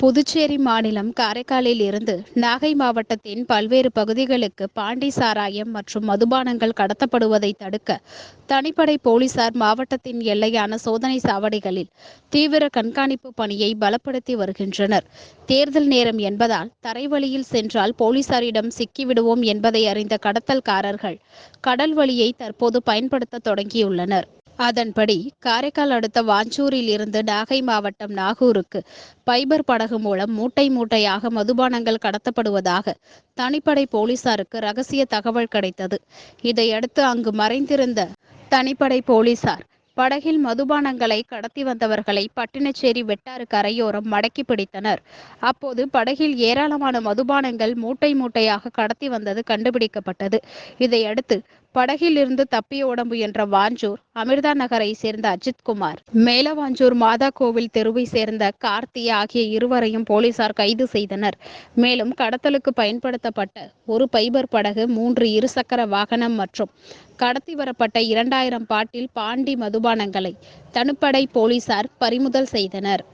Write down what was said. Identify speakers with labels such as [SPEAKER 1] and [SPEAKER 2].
[SPEAKER 1] புதுச்சேரி மாநிலம் காரைக்காலில் இருந்து நாகை மாவட்டத்தின் பல்வேறு பகுதிகளுக்கு பாண்டி சாராயம் மற்றும் மதுபானங்கள் கடத்தப்படுவதை தடுக்க தனிப்படை போலீசார் மாவட்டத்தின் எல்லையான சோதனை சாவடிகளில் தீவிர கண்காணிப்பு பணியை பலப்படுத்தி வருகின்றனர். தேர்தல் நேரம் என்பதால் தரைவழியில் சென்றால் போலீசாரிடம் சிக்கிவிடுவோம் என்பதை அறிந்த கடத்தல்காரர்கள் கடல் வழியை தற்போது பயன்படுத்த தொடங்கியுள்ளனர். அதன்படி காரைக்கால் அடுத்த வாஞ்சூரில் இருந்து நாகை மாவட்டம் நாகூருக்கு பைபர் படகு மூலம் மூட்டை மூட்டையாக மதுபானங்கள் கடத்தப்படுவதாக தனிப்படை போலீசாருக்கு ரகசிய தகவல் கிடைத்தது. இதையடுத்து அங்கு மறைந்திருந்த தனிப்படை போலீசார் படகில் மதுபானங்களை கடத்தி வந்தவர்களை பட்டினச்சேரி வெட்டாறு கரையோரம் மடக்கி பிடித்தனர். அப்போது படகில் ஏராளமான மதுபானங்கள் மூட்டை மூட்டையாக கடத்தி வந்தது கண்டுபிடிக்கப்பட்டது. இதையடுத்து படகில் இருந்து உடம்பு என்ற வாஞ்சூர் அமிர்தா நகரை சேர்ந்த அஜித்குமார் மேலவாஞ்சூர் மாதா கோவில் தெருவை சேர்ந்த கார்த்தி ஆகிய இருவரையும் போலீசார் கைது செய்தனர். மேலும் கடத்தலுக்கு பயன்படுத்தப்பட்ட ஒரு பைபர் படகு மூன்று இருசக்கர வாகனம் மற்றும் கடத்தி வரப்பட்ட இரண்டாயிரம் பாட்டில் பாண்டி மதுபானங்களை தனுப்படை போலீசார் பறிமுதல் செய்தனர்.